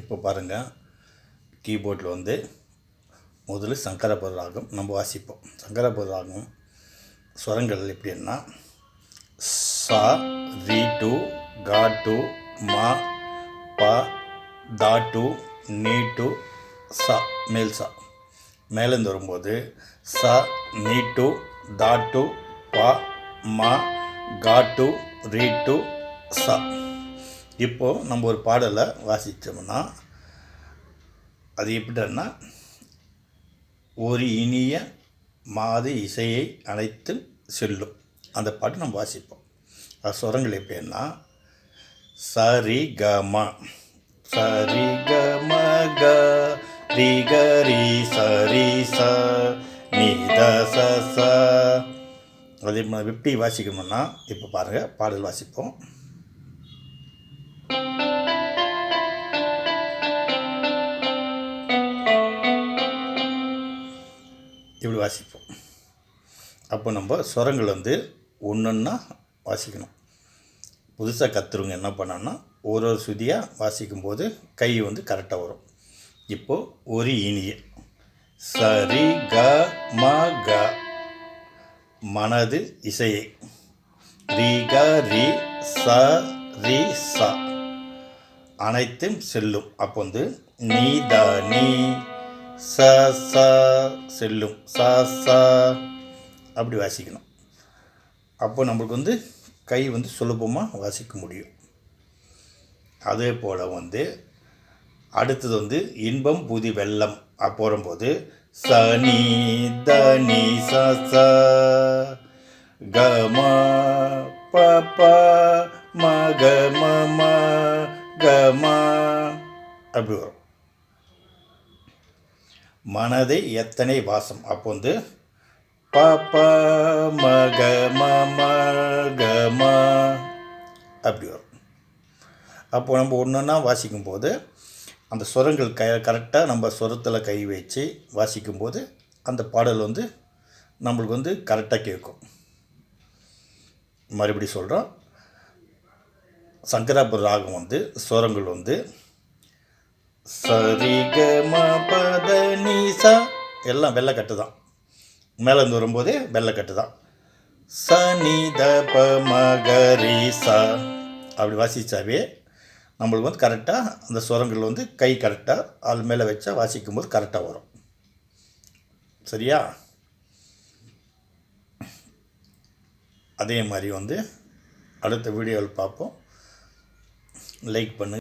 இப்போ பாருங்கள் கீபோர்டில் வந்து முதல்ல சங்கரபுர ராகம் நம்ம வாசிப்போம். சங்கரபுர ராகம் ஸ்வரங்கள் எப்படின்னா சா ரி டு கா டு மா பா தா டு நீ டு சா மேல் சா. மேலேருந்து வரும்போது ச நீ டு தா டு பா மா கா டு ரீ டு சா. இப்போது நம்ம ஒரு பாடலை வாசித்தோம்னா அது எப்படின்னா ஒரு இனிய மாத இசையை அனைத்து செல்லும். அந்த பாட்டு நம்ம வாசிப்போம். அது சுரங்கள் எப்படின்னா சரி கம சரி கம க ரி க ரி சரி ச நித ச ச. அதே மாதிரி எப்படி வாசிக்கணும்னா இப்போ பாருங்கள் பாடல் வாசிப்போம். அப்போ நம்ம ஸ்வரங்கள் வந்து ஒன்றுன்னா வாசிக்கணும். புதுசாக கற்றுருங்க என்ன பண்ணோன்னா ஒரு ஒரு சுதியாக வாசிக்கும்போது கை வந்து கரெக்டாக வரும். இப்போது ஒரு இனிய. சரி க ம க. மனது இசையை. ரி க ரி ச ரி ச. அனைத்தும் செல்லும். அப்போ வந்து நீ த நீ ச ச செல்லும். ச ச. அப்படி வாசிக்கணும். அப்போ நம்மளுக்கு வந்து கை வந்து சுலபமாக வாசிக்க முடியும். அதே போல் வந்து அடுத்தது வந்து இன்பம் புதி வெள்ளம் போது சனி தனி ச ச கமா ப ப அப்படி வரும். மனதை எத்தனை வாசம்? அப்போ வந்து ப ப மகமா. அப்படி வரும். அப்போ நம்ம ஒன்று ஒன்றா வாசிக்கும்போது அந்த சுரங்கள் க கரெக்டாக நம்ம சுரத்தில் கை வச்சு வாசிக்கும்போது அந்த பாடல் வந்து நம்மளுக்கு வந்து கரெக்டாக கேட்கும். மறுபடி சொல்கிறோம் சங்கராபுர ராகம் வந்து சுரங்கள் வந்து சரி க எல்லாம் வெள்ளை கட்டு எல்லாம் வெள்ளைக்கட்டு தான். மேலேருந்து வரும்போதே வெள்ளைக்கட்டு தான். சனி தப மகரிசா அப்படி வாசித்தாவே நம்மளுக்கு வந்து கரெக்டாக அந்த சுரங்கள் வந்து கை கரெக்டாக அது மேலே வச்சா வாசிக்கும்போது கரெக்டாக வரும். சரியா? அதே மாதிரி வந்து அடுத்த வீடியோவில் பார்ப்போம். லைக் பண்ணு